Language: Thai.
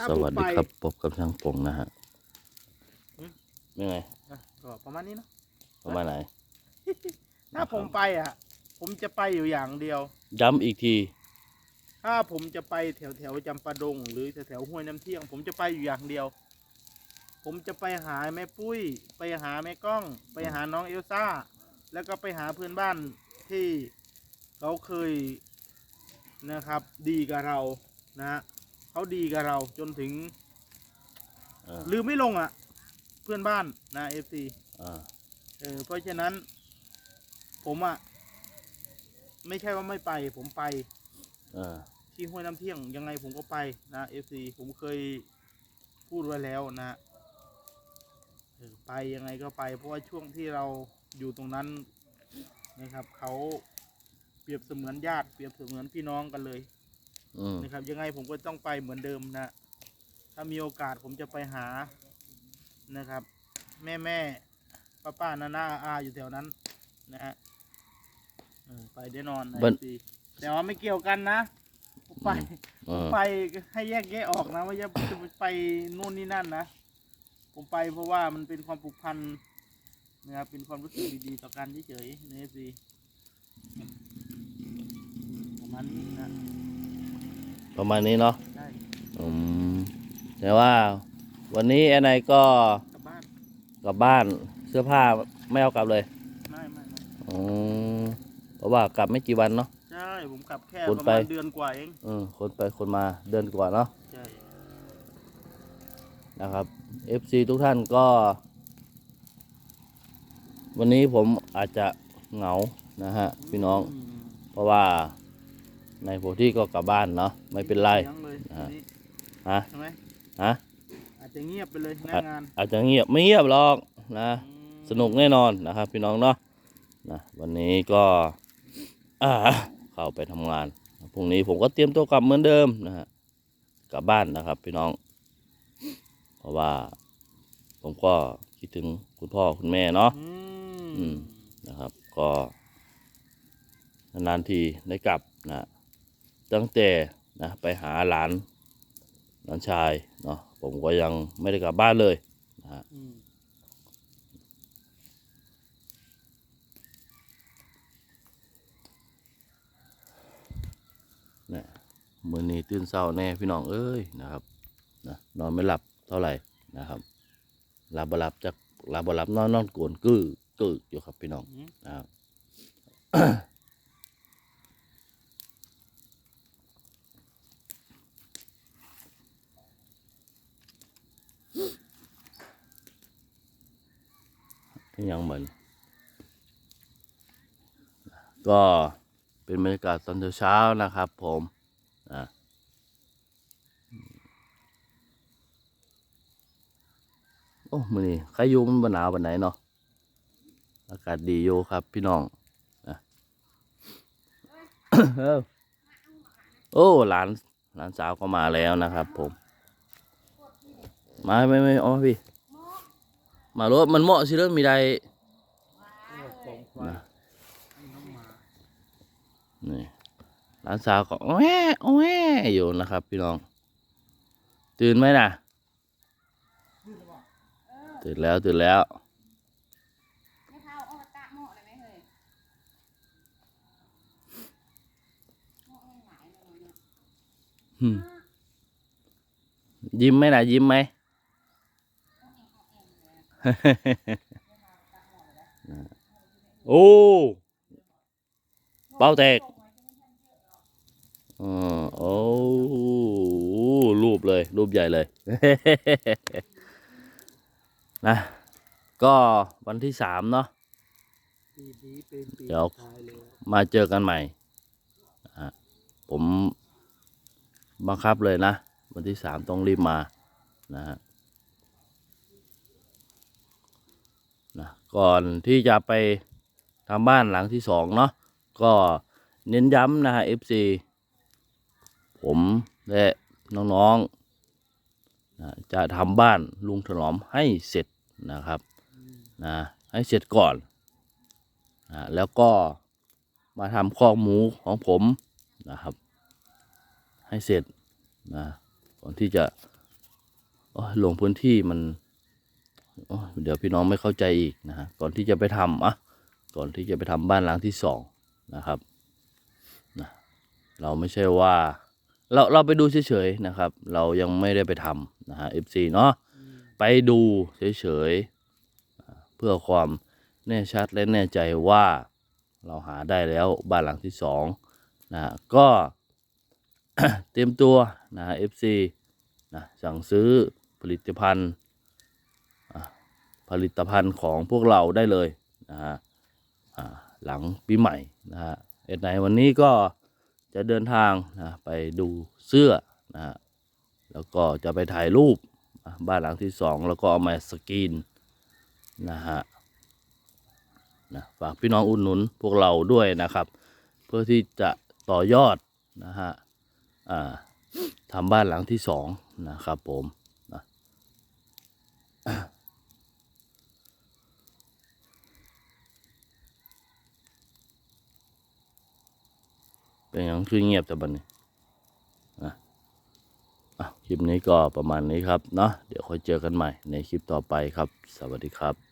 ถ้าสผมวัสดีไปครับพบกับช่างปงนะฮะอืมยังไงอะก็ประมาณนี้เนาะประมาณไหน ถ้าผมไปอะ ผมจะไปอยู่อย่างเดียว ย้ำอีกที ถ้าผมจะไปแถวแถวๆจำปาดง หรือแถวแถวๆห้วยน้ำเที่ยง ผมจะไปอยู่อย่างเดียว ผมจะไปหาแม่ปุ้ย ไปหาแม่ก้อง ไปหาน้องเอลซ่า แล้วก็ไปหาเพื่อนบ้านที่เขาเคยนะครับ ดีกับเรานะฮะ เขาดีกับเราจนถึง เออลืมไม่ลงอะ เพื่อนบ้านนะเอฟซีอ่าเออเพราะฉะนั้น ผมอะ ไม่ใช่ว่าไม่ไป ผมไปอ่าที่ห้วยน้ำเที่ยงยังไงผมก็ไปนะเอฟซีผมเคยพูดไว้แล้วนะเออไปยังไงก็ไป เพราะว่าช่วงที่เราอยู่ตรงนั้นนะครับ เขาเปรียบเสมือนญาติ เปรียบเสมือนพี่น้องกันเลย อืมนะครับ ยังไงผมก็ต้องไปเหมือนเดิมนะ ถ้ามีโอกาสผมจะไปหานะครับ แม่แม่ป้าป้านานาอาอยู่แถวนั้น นะฮะเออไปแน่นอนนะ FC แต่ว่าไม่เกี่ยวกันนะผมไปอ่าไปให้แยกแยะออกนะว่าจะจะไปนู่นนี่นั่นนะ ผมไปเพราะว่ามันเป็นความผูกพันนะครับเป็นความรู้สึกดีๆต่อกันเฉยๆในเอฟซีประมาณนี้นะ ประมาณนี้เนาะได้อืมแต่ว่าวันนี้แอนไนก็กลับบ้านกลับบ้านเสื้อผ้าไม่เอากลับเลยไม่ไม่ไม่อืมเพราะว่ากลับไม่กี่วันเนาะ ใช่ผมกลับแค่คนประไป มาณเดือนกว่าเองอืมคนไปคนมาเดินกว่าเนาะใช่นะครับ FC ทุกท่านก็ วันนี้ผมอาจจะเหงานะฮะพี่น้อง มเพราะว่า ในโพธิก็กลับบ้านเนาะไม่เป็นไร ยังเลยอ่า ทีนี้ฮะใช่ไหมฮะอาจจะเงียบไปเลยหน้าอะงานอาจจะเงียบไม่เงียบหรอกนะอืมสนุกแน่นอนนะครับ พี่น้องเนาะนะวันนี้ก็อ่าเข้าไปทำงานพรุ่งนี้ผมก็เตรียมตัวกลับเหมือนเดิมนะฮะกลับบ้านนะครับ พี่น้อง เพราะว่า ผมก็คิดถึงคุณพ่อคุณแม่เนาะ อือืม มนะครับ ก็นานๆทีได้กลับนะ ตั้งแต่นะไปหาหลานหลานชายเนาะผมก็ยังไม่ได้กลับบ้านเลยนะฮะเนี่ยมือนี้ตื่นเศร้าแน่พี่น้องเอ้ยนะครับนะนอนไม่หลับเท่าไหร่นะครับหลับบ่หลับจากหลับบ่หลับนอนนอนกวนกือกืออยู่ครับพี่น้องอืมนะครับ ยังเหมือน ก็เป็นบรรยากาศตอนเช้าๆนะครับ ผมอะโอ้มือนี่ใครอยู่มันบหนาวบันไหนเนาะอากาศดีอยู่ครับ พี่น้องนะโอ้หลานหลานสาวก็มาแล้วนะครับ ผม มาไม่ไม่อามาพี่ มารถมันเหมาะสิเริ่มมีใดของควายนะนี่หลานสาวก็แหวแหวอยู่นะครับ พี่น้อง ตื่นไหมนะตื่นแล้วตื่นแล้วยิ้มไหมนะยิ้มไหม โอ้เป้าแตกอ๋อโอ้รูปเลย รูปใหญ่เลย นะ ก็วันที่สามเนาะเดี๋ยวมาเจอกันใหม่ ผมบังคับเลยนะ วันที่สามต้องรีบมานะฮะ นะก่อนที่จะไปทำบ้านหลังที่สองเนาะก็เน้นย้ำนะฮะ FC ผมและน้องๆนะจะทำบ้านลุงถนอมให้เสร็จนะครับนะให้เสร็จก่อนนะแล้วก็มาทำคอกหมูของผมนะครับ ให้เสร็จนะก่อนที่จะลงพื้นที่มัน เดี๋ยวพี่น้องไม่เข้าใจอีกนะฮะก่อนที่จะไปทำอะก่อนที่จะไปทำบ้านหลังที่สองนะครับนะเราไม่ใช่ว่า เราเราไปดูเฉยๆนะครับ เรายังไม่ได้ไปทำนะฮะ FC เนาะไปดูเฉยๆเพื่อความแน่ชัดและแน่ใจว่าเราหาได้แล้วบ้านหลังที่สองนะก็เตรียมตัวนะฮะ FC นะสั่งซื้อผลิตภัณฑ์ ผลิตภัณฑ์ของพวกเราได้เลยนะฮะหลังปีใหม่นะฮะเอ็ดไหนวันนี้ก็จะเดินทางนะไปดูเสื้อนะฮะแล้วก็จะไปถ่ายรูปบ้านหลังที่สองแล้วก็เอามาสกรีนนะฮะนะฝากพี่น้องอุดหนุนพวกเราด้วยนะครับ เพื่อที่จะต่อยอดนะฮะทำบ้านหลังที่สองนะครับผม เป็นอย่างคือเงียบแต่บันนี้นะคลิปนี้ก็ประมาณนี้ครับเนาะเดี๋ยวค่อยเจอกันใหม่ในคลิปต่อไปครับ สวัสดีครับ